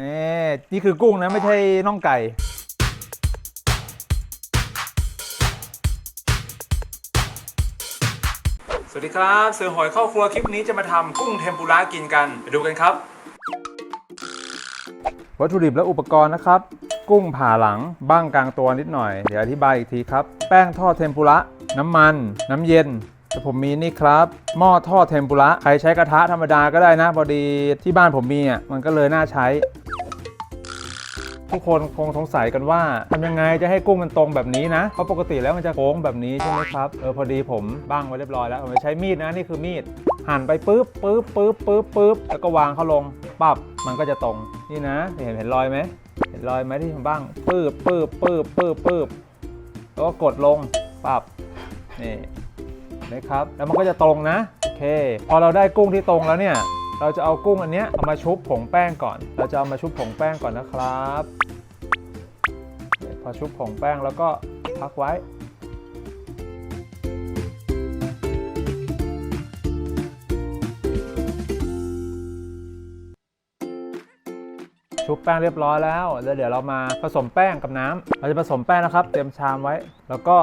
นี่นี่คือกุ้งนะ ไม่ใช่น่องไก่ สวัสดีครับเสือหอยเข้าครัวคลิปนี้จะมาทำกุ้งเทมปุระกินกันไปดูกันครับ วัตถุดิบและอุปกรณ์นะครับ กุ้งผ่าหลังบ้างกลางตัวนิดหน่อย เดี๋ยวอธิบายอีกทีครับ แป้งทอดเทมปุระ น้ำมัน น้ำเย็น แต่ผมมีนี่ครับหม้อทอดเทมปุระใครใช้กระทะธรรมดาก็ได้นะพอดีที่บ้านผมมีอะมันก็เลยน่าใช้ ทุกคนคงสงสัยกันว่าทำยังไงจะให้กุ้งมันตรงแบบนี้นะเพราะปกติแล้วมันจะโค้งแบบนี้ใช่ไหมครับเออพอดีผมบ้างไว้เรียบร้อยแล้วผมใช้มีดนะนี่คือมีดหั่นไปปุ๊บปุ๊บปุ๊บปุ๊บปุ๊บแล้วก็วางเขาลงปั๊บมันก็จะตรงนี่นะ เห็นเห็นรอยไหมเห็นรอยไหมที่ผมบ้างปื๊บปื๊บปื๊บปื๊บปื๊บแล้วก็กดลงปั๊บนี่ นะครับ แล้วมันก็จะตรงนะ โอเค พอเราได้กุ้งที่ตรงแล้วเนี่ย เราจะเอากุ้งอันเนี้ยเอามาชุบผงแป้งก่อน เราจะเอามาชุบผงแป้งก่อนนะครับ พอชุบผงแป้งแล้วก็พักไว้ชุบแป้งเรียบร้อยแล้วแล้วเดี๋ยวเรามาผสมแป้งกับน้ำเราจะผสมแป้งนะครับ เตรียมชามไว้ แล้วก็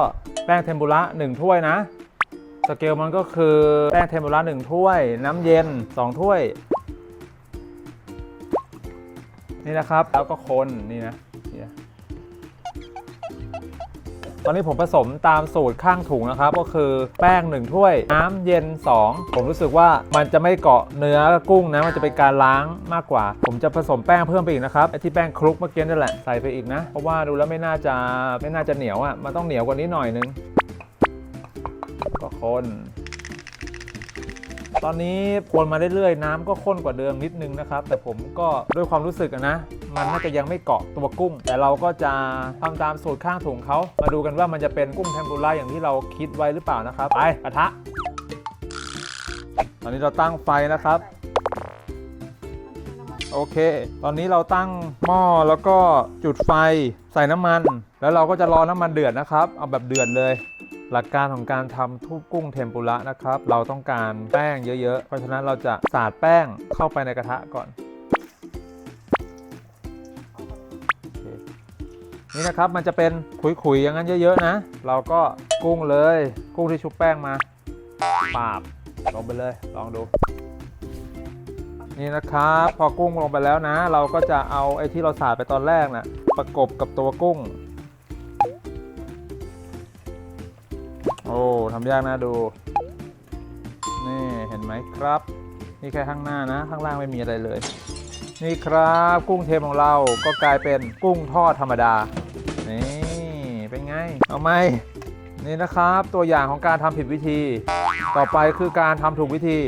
แป้งเทมปุระ1ถ้วยนะ สเกลมันก็คือแป้งเทมปุระ1ถ้วย น้ำเย็น 2 ถ้วย นี่นะครับ แล้วก็คนนี่นะตอนนี้ผมผสมตามสูตรข้างถุงนะครับ ก็คือแป้ง 1 ถ้วย น้ำเย็น 2 ผมรู้สึกว่ามันจะไม่เกาะเนื้อกุ้งนะ มันจะเป็นการล้างมากกว่า ผมจะผสมแป้งเพิ่มไปอีกนะครับไอที่แป้งคลุกเมื่อกี้นั่นแหละใส่ไปอีกนะ เพราะว่าดูแล้วไม่น่าจะไม่น่าจะเหนียวอะมันต้องเหนียวกว่านี้หน่อยนึง ก็คน ตอนนี้คนมาเรื่อยๆ น้ำก็ข้นกว่าเดิมนิดนึงนะครับ แต่ผมก็ด้วยความรู้สึกนะ มันน่าจะยังไม่เกาะตัวกุ้ง แต่เราก็จะทำตามสูตรข้างถุงเขามาดูกันว่ามันจะเป็นกุ้งเทมปุระอย่างที่เราคิดไว้หรือเปล่านะครับ ไปกระทะ ตอนนี้เราตั้งไฟนะครับโอเค ตอนนี้เราตั้งหม้อแล้วก็จุดไฟใส่น้ำมัน แล้วเราก็จะรอน้ำมันเดือดนะครับ เอาแบบเดือดเลย หลักการของการทำทุกกุ้งเทมปุระนะครับ เราต้องการแป้งเยอะ ๆ เพราะฉะนั้นเราจะสาดแป้งเข้าไปในกระทะก่อน นี่นะครับมันจะเป็นขุยๆอย่างนั้นเยอะ ๆ นะ เราก็กุ้งเลยกุ้งที่ชุบแป้งมาปาบลงไปเลยลองดูนี่นะครับ พอกุ้งลงไปแล้วนะ เราก็จะเอาไอ้ที่เราสาดไปตอนแรกนะ่ะประกบกับตัวกุ้ง ทำยากนะดู นี่เห็นไหมครับ นี่แค่ข้างหน้านะ ข้างล่างไม่มีอะไรเลย นี่ครับกุ้งเทมของเราก็กลายเป็นกุ้งทอดธรรมดา นี่เป็นไง เอาไหมนี่นะครับตัวอย่างของการทำผิดวิธี ต่อไปคือการทำถูกวิธี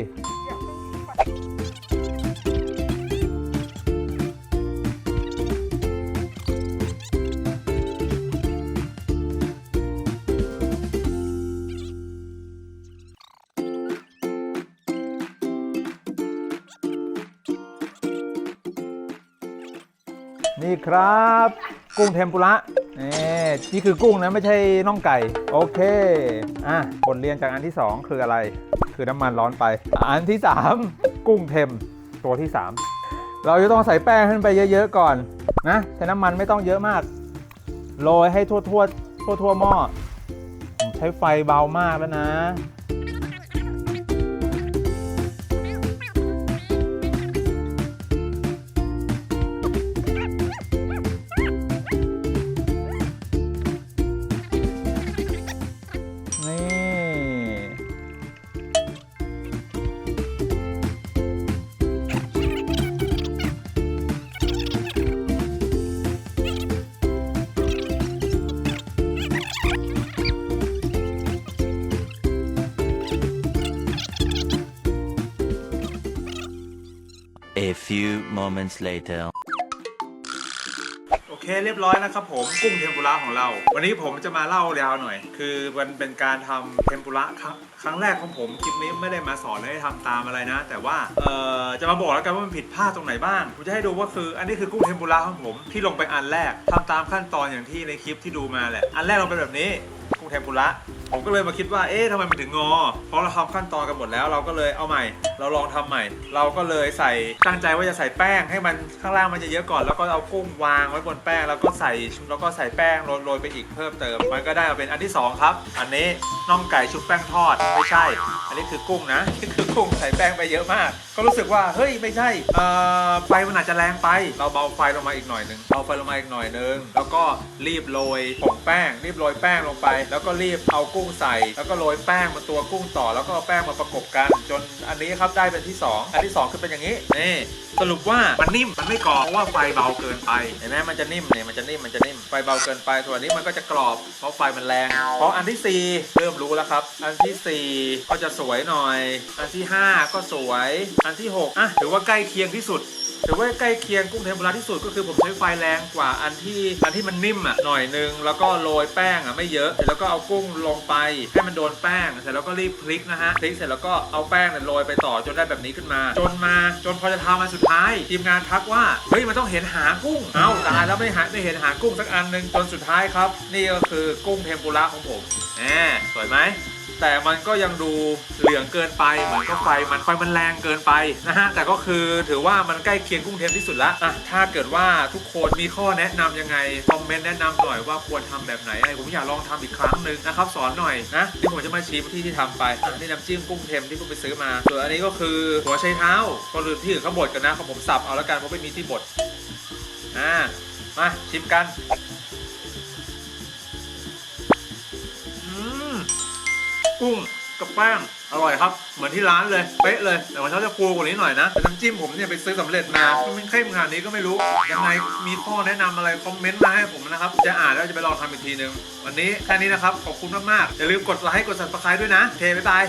นี่ครับ กุ้งเทมปุระนี่นี่คือกุ้งนะไม่ใช่น่องไก่ โอเค อะบทเรียนจากอันที่ 2 คืออะไร คือน้ำมันร้อนไป อันที่ 3 กุ้งเทมตัวที่ 3 เราจะต้องใส่แป้งขึ้นไปเยอะๆก่อนนะใช้น้ำมันไม่ต้องเยอะมาก โรยให้ทั่วทั่วทั่วๆหม้อ ใช้ไฟเบามากแล้วนะ few moments later. โอเคเรียบร้อยนะครับผมกุ้งเทมปุระของเรา วันนี้ผมจะมาเล่ายาวหน่อย คือมันเป็นการทำเทมปุระครั้งครั้งแรกของผมคลิปนี้ไม่ได้มาสอนให้ทำตามอะไรนะ แต่ว่าเอ่อจะมาบอกแล้วกันว่ามันผิดพลาดตรงไหนบ้างผมจะให้ดูว่าคืออันนี้คือกุ้งเทมปุระของผมที่ลงไปอันแรกทำตามขั้นตอนอย่างที่ในคลิปที่ดูมาแหละอันแรกเราเป็นแบบนี้ เทมปุระผมก็เลยมาคิดว่าเอ๊ะทำไมมันถึงงอ เพราะเราทำขั้นตอนกันหมดแล้ว เราก็เลยเอาใหม่ เราลองทำใหม่ เราก็เลยใส่ตั้งใจว่าจะใส่แป้งให้มันข้างล่างมันจะเยอะก่อน แล้วก็เอากุ้งวางไว้บนแป้ง แล้วก็ใส่แล้วก็ใส่แป้งโรยไปอีกเพิ่มเติม มันก็ได้มาเป็นอันที่สองครับ อันนี้น่องไก่ชุบแป้งทอดไม่ใช่ อันนี้คือกุ้งนะนี่คือกุ้งใส่แป้งไปเยอะมาก ก็รู้สึกว่าเฮ้ยไม่ใช่เอ่อไฟมันอาจจะแรงไป เราเบาไฟลงมาอีกหน่อยหนึ่งเบาไฟลงมาอีกหน่อยหนึงแล้วก็รีบโรยผงแป้งรีบโรยแป้งลงไปแล้วก็รีบเอากุ้งใส่ แล้วก็โรยแป้งบนตัวกุ้งต่อ แล้วก็เอาแป้งมาประกบกัน จนอันนี้ครับได้เป็นที่สองอันที่สองคือเป็นอย่างนี้นี่ สรุปว่ามันนิ่มมันไม่กรอบเพราะว่าไฟเบาเกินไป เห็นไหมมันจะนิ่มเนี่ยมันจะนิ่มมันจะนิ่มไฟเบาเกินไปส่วนอันนี้มันก็จะกรอบเพราะไฟมันแรงเพราะอันที่สี่เริ่มรู้แล้วครับ อันที่สี่ก็จะสวยหน่อย อันที่ห้าก็สวย อันที่หกอะถือว่าใกล้เคียงที่สุดถือว่าใกล้เคียงกุ้งเทมปุระที่สุดก็คือผมใช้ไฟแรงกว่าอันที่อันที่มันนิ่มอะหน่อยนึงแล้วก็โรยแป้งอะไม่เยอะเสร็จแล้วก็เอากุ้งลงไปให้มันโดนแป้ง เสร็จแล้วก็รีบพลิกนะฮะพลิกเสร็จแล้วก็เอาแป้งเนี่ยโรยไปต่อจนได้แบบนี้ขึ้นมา จนมาจนพอจะทำมันสุดท้ายทีมงานทักว่าเฮ้ยมันต้องเห็นหางกุ้งเอ้าตายแล้วไม่หาไม่เห็นหางกุ้งสักอันหนึ่งจนสุดท้ายครับ นี่ก็คือกุ้งเทมปุระของผมแหมสวยไหม แต่มันก็ยังดูเหลืองเกินไปเหมือนก็ไฟมันไฟมันแรงเกินไปนะฮะแต่ก็คือถือว่ามันใกล้เคียงกุ้งเทมที่สุดละอะถ้าเกิดว่าทุกคนมีข้อแนะนำยังไงคอมเมนต์แนะนำหน่อยว่าควรทำแบบไหนอะไรผมอยากลองทำอีกครั้งหนึ่งนะครับสอนหน่อยนะที่ผมจะมาชี้ที่ที่ทำไปนี่น้ำจิ้มกุ้งเทมที่ผมไปซื้อมาส่วนอันนี้ก็คือหัวไชเท้าก็คือที่อื่นเขาบดกันนะของผมสับเอาแล้วกันเพราะไม่มีที่บดอ่ามาชิมกัน กุ้งกับแป้งอร่อยครับ เหมือนที่ร้านเลย เป๊ะเลย แต่ว่าเขาจะฟูกว่านี้หน่อยนะแต่น้ำจิ้มผมเนี่ยไปซื้อสำเร็จมามันเข้มขนาดนี้ก็ไม่รู้ ยังไงมีข้อแนะนำอะไร คอมเมนต์มาให้ผมนะครับ จะอ่านแล้วจะไปลองทำอีกทีนึง วันนี้แค่นี้นะครับ ขอบคุณมากๆ อย่าลืมกดไลค์ กด subscribe ด้วยนะ เทบ๊ายบาย